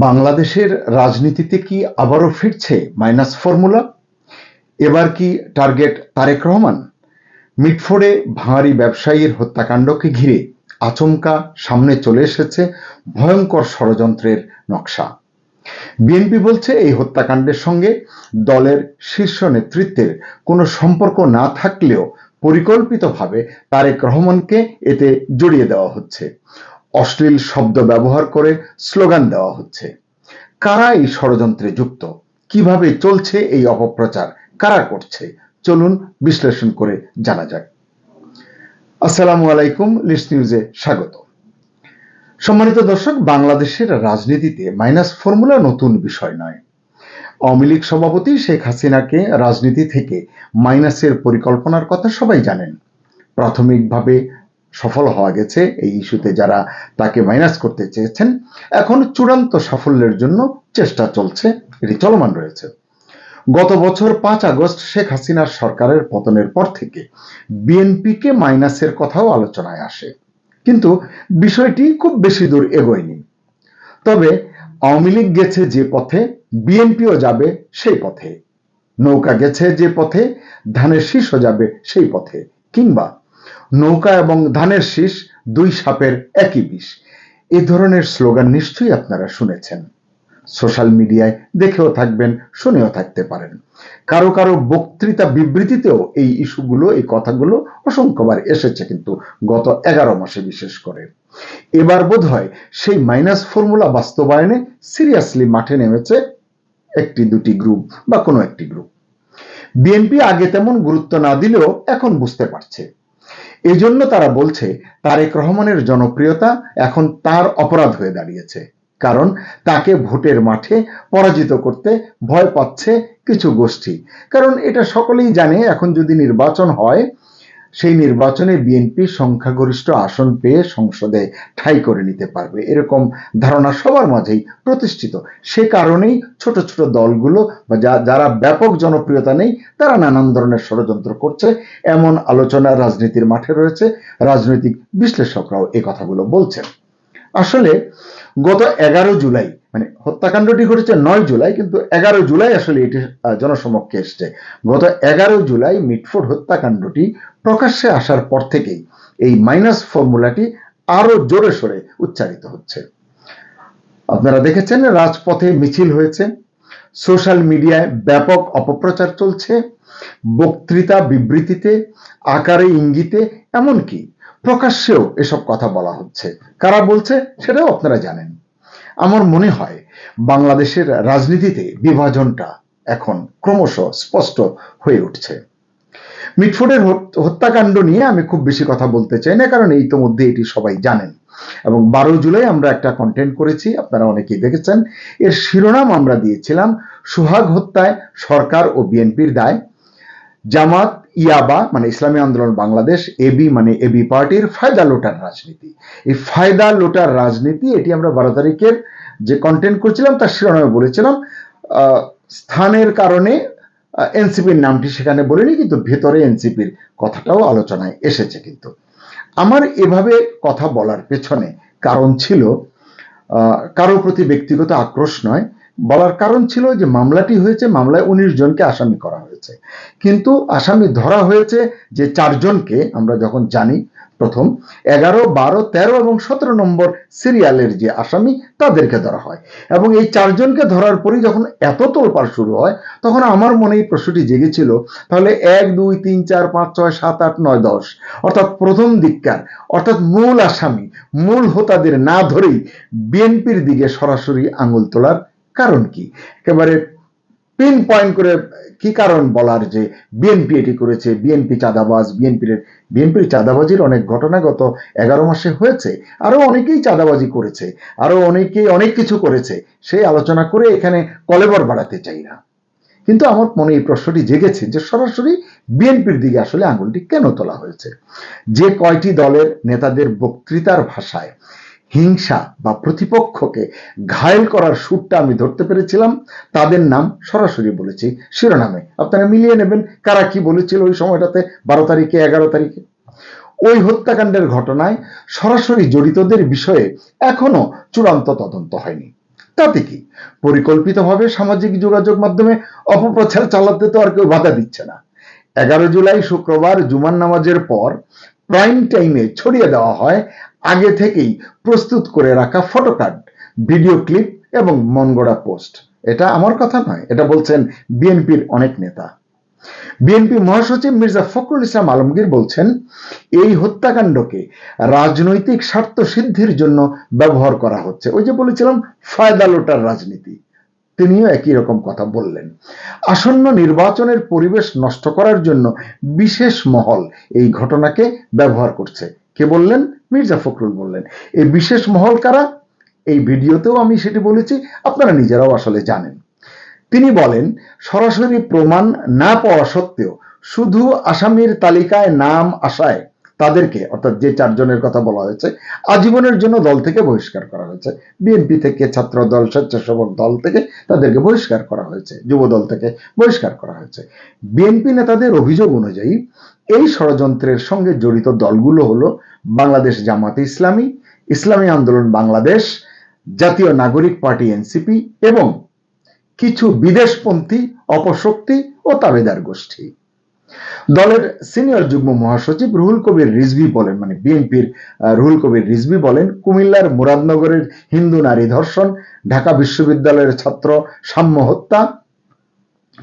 বাংলাদেশের রাজনীতিতে কি আবারও ফিরছে মাইনাস ফর্মুলা এবার কি টার্গেট তারেক রহমান? মিটফোর্ডে ভাঙারি ব্যবসায়ীর হত্যাকাণ্ডকে ঘিরে আচমকা সামনে চলে এসেছে ভয়ঙ্কর ষড়যন্ত্রের নকশা। বিএনপি বলছে এই হত্যাকাণ্ডের সঙ্গে দলের শীর্ষ নেতৃত্বের কোনো সম্পর্ক না থাকলেও পরিকল্পিতভাবে তারেক রহমানকে এতে জড়িয়ে দেওয়া হচ্ছে। অশ্লীল শব্দ ব্যবহার করে স্লোগান দেওয়া হচ্ছে। কারা এই ষড়যন্ত্রে যুক্ত? কীভাবে চলছে এই অপপ্রচার? কারা করছে? চলুন বিশ্লেষণ করে জানা যাক। আসসালামু আলাইকুম, লিস্ট নিউজে স্বাগত। সম্মানিত দর্শক, বাংলাদেশের রাজনীতিতে মাইনাস ফর্মুলা নতুন বিষয় নয়। আওয়ামী লীগ সভাপতি শেখ হাসিনাকে রাজনীতি থেকে মাইনাসের পরিকল্পনার কথা সবাই জানেন। প্রাথমিকভাবে সফল হওয়া গেছে এই ইস্যুতে যারা তাকে মাইনাস করতে চেয়েছেন, এখন চূড়ান্ত সাফল্যের জন্য চেষ্টা চলছে, এটি চলমান রয়েছে। গত বছর পাঁচ আগস্ট শেখ হাসিনার সরকারের পতনের পর থেকে বিএনপিকে মাইনাসের কথাও আলোচনায় আসে। কিন্তু বিষয়টি খুব বেশি দূর এগোয়নি। তবে আওয়ামী লীগ গেছে যে পথে, বিএনপিও যাবে সেই পথে। নৌকা গেছে যে পথে, ধানের শীষও যাবে সেই পথে, কিংবা নৌকা এবং ধানের শীষ দুই সাপের একই বিষ। এ ধরনের স্লোগান নিশ্চয়ই আপনারা শুনেছেন। সোশ্যাল মিডিয়ায় দেখেও থাকবেন, শুনেও থাকতে পারেন। কারও কারও বক্তৃতা বিবৃতিতেও এই ইস্যুগুলো, এই কথাগুলো অসংখ্যবার এসেছে কিন্তু গত এগারো মাসে বিশেষ করে। এবার বোধ হয় সেই মাইনাস ফর্মুলা বাস্তবায়নে সিরিয়াসলি মাঠে নেমেছে একটি, দুটি গ্রুপ বা কোনো একটি গ্রুপ। বিএনপি আগে তেমন গুরুত্ব না দিলেও এখন বুঝতে পারছে। এজন্য তারা বলছে, তারেক রহমানের জনপ্রিয়তা এখন তার অপরাধ হয়ে দাঁড়িয়েছে। কারণ তাকে ভোটের মাঠে পরাজিত করতে ভয় পাচ্ছে কিছু গোষ্ঠী। কারণ এটা সকলেই জানে, এখন যদি নির্বাচন হয় সেই নির্বাচনে বিএনপি সংখ্যাগরিষ্ঠ আসন পেয়ে সংসদে ঠাই করে নিতে পারবে। এরকম ধারণা সবার মাঝেই প্রতিষ্ঠিত। সে কারণেই ছোট ছোট দলগুলো বা যা, যারা ব্যাপক জনপ্রিয়তা নেই, তারা নানান ধরনের ষড়যন্ত্র করছে। এমন আলোচনা রাজনীতির মাঠে রয়েছে। রাজনৈতিক বিশ্লেষকরাও এ কথাগুলো বলছেন। আসলে গত এগারো জুলাই মানে হত্যাকাণ্ডটি ঘটেছে নয় জুলাই, কিন্তু এগারো জুলাই আসলে এটি জনসমক্ষে এসছে। গত এগারো জুলাই মিটফোর্ড হত্যাকাণ্ডটি প্রকাশ্যে আসার পর থেকেই এই মাইনাস ফর্মুলাটি আরও জোরে সোরে উচ্চারিত হচ্ছে। আপনারা দেখেছেন রাজপথে মিছিল হয়েছে, সোশ্যাল মিডিয়ায় ব্যাপক অপপ্রচার চলছে, বক্তৃতা বিবৃতিতে, আকারে ইঙ্গিতে, এমনকি প্রকাশ্যেও এসব কথা বলা হচ্ছে। কারা বলছে সেটাও আপনারা জানেন। আমার মনে হয় বাংলাদেশের রাজনীতিতে বিভাজনটা এখন ক্রমশ স্পষ্ট হয়ে উঠছে। মিটফোর্ডের হত্যাকাণ্ড নিয়ে আমি খুব বেশি কথা বলতে চাই না, কারণ এই মধ্যে এটি সবাই জানেন। এবং বারো জুলাই আমরা একটা কন্টেন্ট করেছি, আপনারা অনেকেই দেখেছেন। এর শিরোনাম আমরা দিয়েছিলাম সোহাগ হত্যায় সরকার ও বিএনপির দায়, জামাত ইয়াবা মানে ইসলামী আন্দোলন বাংলাদেশ, এবি মানে এবি পার্টির ফায়দা লোটার রাজনীতি। এই ফায়দা লোটার রাজনীতি, এটি আমরা বারো তারিখের যে কন্টেন্ট করছিলাম, তার শিরোনামে বলেছিলাম। স্থানের কারণে এনসিপির নামটি সেখানে বলিনি, কিন্তু ভেতরে এনসিপির কথাটাও আলোচনায় এসেছে কিন্তু। আমার এভাবে কথা বলার পেছনে কারণ ছিল কারও প্রতি ব্যক্তিগত আক্রোশ নয় বলার কারণ ছিল যে মামলাটি হয়েছে, মামলায় উনিশ জনকে আসামি করা হয়েছে। কিন্তু আসামি ধরা হয়েছে যে চারজনকে আমরা যখন জানি প্রথম, এগারো, বারো, তেরো এবং সতেরো নম্বর সিরিয়ালের যে আসামি, তাদেরকে ধরা হয়। এবং এই চারজনকে ধরার পরই যখন এত তোলপাড় শুরু হয়, তখন আমার মনে এই প্রশ্নটি জেগেছিল, তাহলে এক, দুই, তিন, চার, পাঁচ, ছয়, সাত, আট, নয়, দশ, অর্থাৎ প্রথম দিককার, অর্থাৎ মূল আসামি, মূল হোতাদের না ধরেই বিএনপির দিকে সরাসরি আঙুল তোলার কারণ কি? একেবারে পিন পয়েন্ট করে কি কারণ বলার যে বিএনপি এটি করেছে? বিএনপি চাঁদাবাজ বিএনপির বিএনপির চাঁদাবাজির অনেক ঘটনা গত এগারো মাসে হয়েছে। আরও অনেকেই চাঁদাবাজি করেছে, আরও অনেকেই অনেক কিছু করেছে। সেই আলোচনা করে এখানে কলেবর বাড়াতে চাই না। কিন্তু আমার মনে এই প্রশ্নটি জেগেছে যে সরাসরি বিএনপির দিকে আসলে আঙুলটি কেন তোলা হয়েছে? যে কয়টি দলের নেতাদের বক্তৃতার ভাষায় হিংসা বা প্রতিপক্ষকে ঘায়েল করার সুরটা আমি ধরতে পেরেছিলাম। তাদের নাম সরাসরি বলেছি শিরোনামে। আপনারা মিলিয়ে নেবেন কারা কি বলেছিল ওই সময়টাতে, বারো তারিখে, এগারো তারিখে। ওই হত্যাকাণ্ডের ঘটনায় সরাসরি জড়িতদের বিষয়ে এখনও চূড়ান্ত তদন্ত হয়নি। তাতে কি? পরিকল্পিতভাবে সামাজিক যোগাযোগ মাধ্যমে অপপ্রচার চালাতে তো আর কেউ বাধা দিচ্ছে না। এগারো জুলাই শুক্রবার জুমার নামাজের পর প্রাইম টাইমে ছড়িয়ে দেওয়া হয় আগে থেকেই প্রস্তুত করে রাখা ফটোকার্ড ভিডিও ক্লিপ এবং মনগড়া পোস্ট এটা আমার কথা নয়, এটা বলছেন বিএনপির অনেক নেতা। বিএনপি মহাসচিব মির্জা ফখরুল ইসলাম আলমগীর বলছেন, এই হত্যাকাণ্ডকে রাজনৈতিক স্বার্থ সিদ্ধির জন্য ব্যবহার করা হচ্ছে। ওই যে বলেছিলাম, ফায়দা লোটার রাজনীতি। তিনিও একই রকম কথা বললেন। আসন্ন নির্বাচনের পরিবেশ নষ্ট করার জন্য বিশেষ মহল এই ঘটনাকে ব্যবহার করছে। কে বললেন? মির্জা ফখরুল বললেন। এই বিশেষ মহল কারা? এই ভিডিওতেও আমি সেটি বলেছি, আপনারা নিজেরাও আসলে জানেন। তিনি বলেন, সরাসরি প্রমাণ না পাওয়া সত্ত্বেও শুধু আসামির তালিকায় নাম আসায় তাদেরকে, অর্থাৎ যে চারজনের কথা বলা হয়েছে, আজীবনের জন্য দল থেকে বহিষ্কার করা হয়েছে। বিএনপি থেকে ছাত্র দল স্বেচ্ছাসেবক দল থেকে তাদেরকে বহিষ্কার করা হয়েছে যুব দল থেকে বহিষ্কার করা হয়েছে। বিএনপি নেতাদের অভিযোগ অনুযায়ী এই ষড়যন্ত্রের সঙ্গে জড়িত দলগুলো হলো বাংলাদেশ জামাতে ইসলামী ইসলামী আন্দোলন বাংলাদেশ, জাতীয় নাগরিক পার্টি এনসিপি এবং কিছু বিদেশপন্থী, অপশক্তি ও তাবেদার গোষ্ঠী। দলের সিনিয়র যুগ্ম মহাসচিব রুহুল কবির রিজভি বলেন মানে বিএনপির রুহুল কবির রিজভি বলেন, কুমিল্লার মুরাদনগরের হিন্দু নারী ধর্ষণ, ঢাকা বিশ্ববিদ্যালয়ের ছাত্র সাম্য হত্যা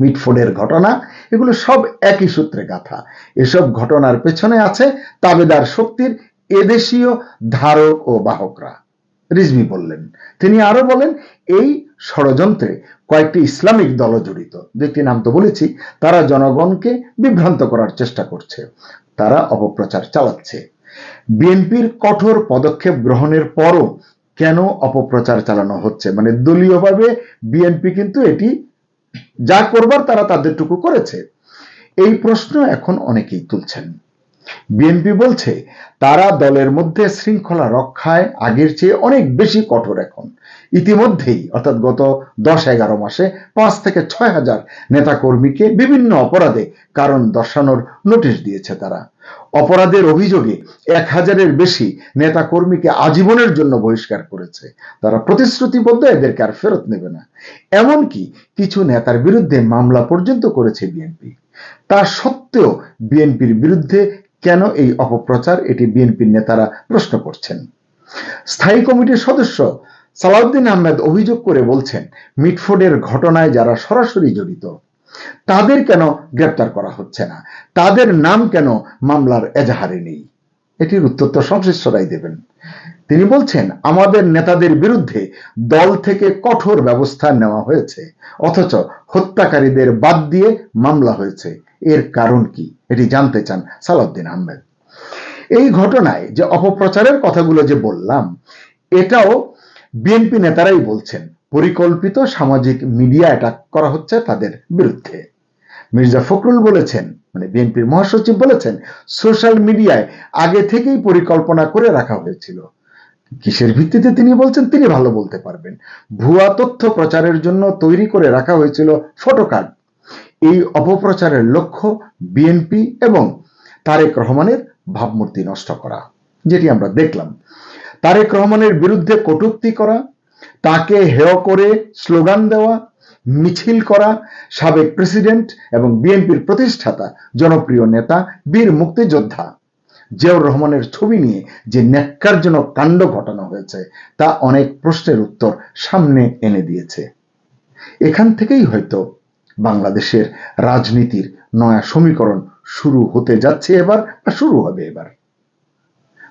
মিটফোর্ডের ঘটনা, এগুলো সব একই সূত্রে গাথা। এসব ঘটনার পেছনে আছে তাবেদার শক্তির এদেশীয় ধারক ও বাহকরা। রিজভি বললেন, তিনি আরও বলেন, এই ষড়যন্ত্রে কয়েকটি ইসলামিক দল জড়িত। দুটি নাম তো বলেছি, তারা জনগণকে বিভ্রান্ত করার চেষ্টা করছে। তারা অপপ্রচার চালাচ্ছে। বিএনপির কঠোর পদক্ষেপ গ্রহণের পরও কেন অপপ্রচার চালানো হচ্ছে? মানে দলীয়ভাবে বিএনপি কিন্তু এটি যা করবার তারা তাদেরটুকু করেছে। এই প্রশ্ন এখন অনেকেই তুলছেন। বিএনপি বলছে, তারা দলের মধ্যে শৃঙ্খলা রক্ষায় আগের চেয়ে অনেক বেশি কঠোর এখন। ইতিমধ্যেই, অর্থাৎ গত দশ এগারো মাসে পাঁচ থেকে ছয় হাজার নেতাকর্মীকে বিভিন্ন অপরাধে কারণ দর্শানোর নোটিশ দিয়েছে তারা। অপরাধের অভিযোগে এক হাজারের বেশি নেতাকর্মীকে আজীবনের জন্য বহিষ্কার করেছে। তারা প্রতিশ্রুতিবদ্ধ, এদেরকে আর ফেরত নেবে না। এমনকি কিছু নেতার বিরুদ্ধে মামলা পর্যন্ত করেছে বিএনপি তা সত্ত্বেও বিএনপির বিরুদ্ধে কেন এই অপপ্রচার, এটি বিএনপির নেতারা প্রশ্ন করছেন। স্থায়ী কমিটির সদস্য সালাউদ্দিন আহমেদ অভিযোগ করে বলছেন, মিটফোর্ডের ঘটনায় যারা সরাসরি জড়িত তাদের কেন গ্রেপ্তার করা হচ্ছে না? তাদের নাম কেন মামলার এজাহারে নেই? এটির উত্তর তো সংশ্লিষ্টরাই দেবেন। তিনি বলছেন, আমাদের নেতাদের বিরুদ্ধে দল থেকে কঠোর ব্যবস্থা নেওয়া হয়েছে, অথচ হত্যাকারীদের বাদ দিয়ে মামলা হয়েছে। এর কারণ কি? এটি জানতে চান সালাউদ্দিন আহমেদ। এই ঘটনায় যে অপপ্রচারের কথাগুলো যে বললাম, এটাও বিএনপি নেতারাই বলছেন। পরিকল্পিত সামাজিক মিডিয়া অ্যাটাক করা হচ্ছে তাদের বিরুদ্ধে। মির্জা ফখরুল বলেছেন মানে বিএনপির মহাসচিব বলেছেন, সোশ্যাল মিডিয়ায় আগে থেকেই পরিকল্পনা করে রাখা হয়েছিল। কিসের ভিত্তিতে তিনি বলছেন, তিনি ভালো বলতে পারবেন। ভুয়া তথ্য প্রচারের জন্য তৈরি করে রাখা হয়েছিল ফটোকার্ড। এই অপপ্রচারের লক্ষ্য বিএনপি এবং তারেক রহমানের ভাবমূর্তি নষ্ট করা, যেটি আমরা দেখলাম। তারেক রহমানের বিরুদ্ধে কটূক্তি করা তাকে হেয় করে স্লোগান দেওয়া, মিছিল করা, সাবেক প্রেসিডেন্ট এবং বিএনপির প্রতিষ্ঠাতা, জনপ্রিয় নেতা, বীর মুক্তিযোদ্ধা জিয়াউর রহমানের ছবি নিয়ে যে ন্যাক্কারজনক কাণ্ড ঘটানো হয়েছে, তা অনেক প্রশ্নের উত্তর সামনে এনে দিয়েছে। এখান থেকেই হয়তো বাংলাদেশের রাজনীতির নয়া সমীকরণ শুরু হতে যাচ্ছে এবার, বা শুরু হবে এবার।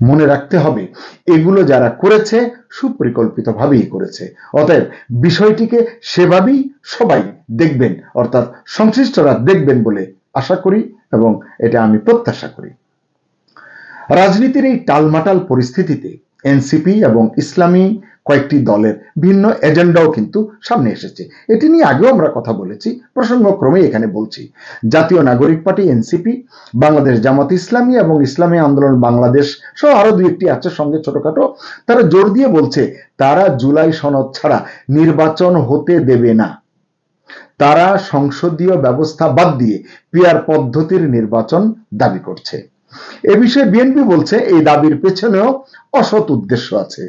মনে রাখতে হবে। এগুলো যারা করেছে, সুপরিকল্পিতভাবেই করেছে। অতএব বিষয়টিকে সেভাবেই সবাই দেখবেন, অর্থাৎ সংশ্লিষ্টরা দেখবেন বলে আশা করি এবং এটা আমি প্রত্যাশা করি। রাজনীতির এই টালমাটাল পরিস্থিতিতে এনসিপি এবং ইসলামী কয়েকটি দলের ভিন্ন এজেন্ডাও কিন্তু সামনে এসেছে। এটি নিয়ে আগেও আমরা কথা বলেছি প্রসঙ্গক্রমে এখানে বলছি। জাতীয় নাগরিক পার্টি, এনসিপি, বাংলাদেশ জামাত ইসলামী এবং ইসলামী আন্দোলন বাংলাদেশ সহ আরও দুই একটি আছে সঙ্গে ছোটখাটো। তারা জোর দিয়ে বলছে, তারা জুলাই সনদ ছাড়া নির্বাচন হতে দেবে না। তারা সংসদীয় ব্যবস্থা বাদ দিয়ে পিয়ার পদ্ধতির নির্বাচন দাবি করছে। এ বিষয়ে বিএনপি বলছে, এই দাবির পেছনেও অসৎ উদ্দেশ্য আছে।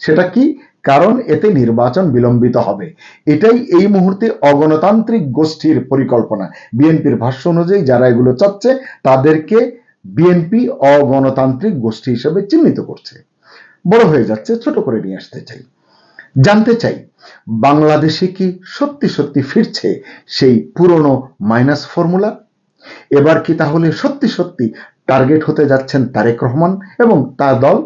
সেটা কি? কারণ এতে নির্বাচন বিলম্বিত হবে। এটাই এই মুহূর্তে অগণতান্ত্রিক গোষ্ঠীর পরিকল্পনা। বিএনপির ভাষ্য অনুযায়ী যারা এগুলো চাচ্ছে, তাদেরকে বিএনপি অগণতান্ত্রিক গোষ্ঠী হিসেবে চিহ্নিত করছে। বড় হয়ে যাচ্ছে, ছোট করে নিয়ে আসতে চাই। জানতে চাই, বাংলাদেশে কি সত্যি সত্যি ফিরছে সেই পুরনো মাইনাস ফর্মুলা? এবার কি তাহলে সত্যি সত্যি টার্গেট হতে যাচ্ছেন তারেক রহমান এবং তার দল?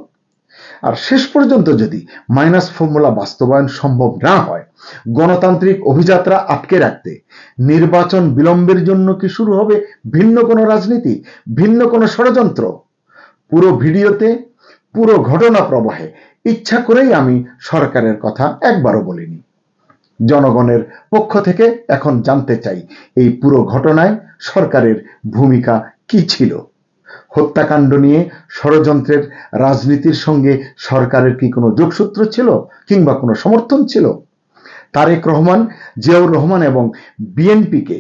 আর শেষ পর্যন্ত যদি মাইনাস ফর্মুলা বাস্তবায়ন সম্ভব না হয়, গণতান্ত্রিক অভিযাত্রা আটকে রাখতে নির্বাচন বিলম্বের জন্য কি শুরু হবে ভিন্ন কোনো রাজনীতি, ভিন্ন কোনো ষড়যন্ত্র? পুরো ভিডিওতে, পুরো ঘটনা প্রবাহে ইচ্ছা করেই আমি সরকারের কথা একবারও বলিনি। জনগণের পক্ষ থেকে এখন জানতে চাই এই পুরো ঘটনায় সরকারের ভূমিকা কি ছিল। হত্যাকাণ্ড নিয়ে ষড়যন্ত্রের রাজনীতির সঙ্গে সরকারের কি কোনো যোগসূত্র ছিল কিংবা কোনো সমর্থন ছিল? তারেক রহমান, জিয়াউর রহমান এবং বিএনপিকে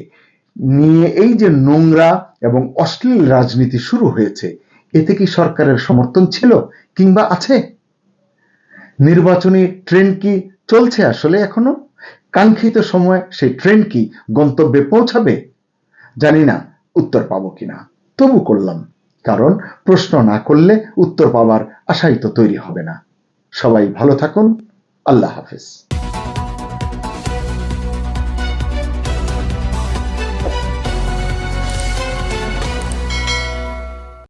নিয়ে এই যে নোংরা এবং অশ্লীল রাজনীতি শুরু হয়েছে, এতে কি সরকারের সমর্থন ছিল কিংবা আছে? নির্বাচনী ট্রেন কি চলছে আসলে এখনও? কাঙ্ক্ষিত সময় সেই ট্রেন কি গন্তব্যে পৌঁছাবে? জানি না, উত্তর পাবো কিনা। তবু করলাম। কারণ প্রশ্ন না করলে উত্তর পাওয়ার আশাই তো তৈরি হবে না। সবাই ভালো থাকুন। আল্লাহ হাফেজ।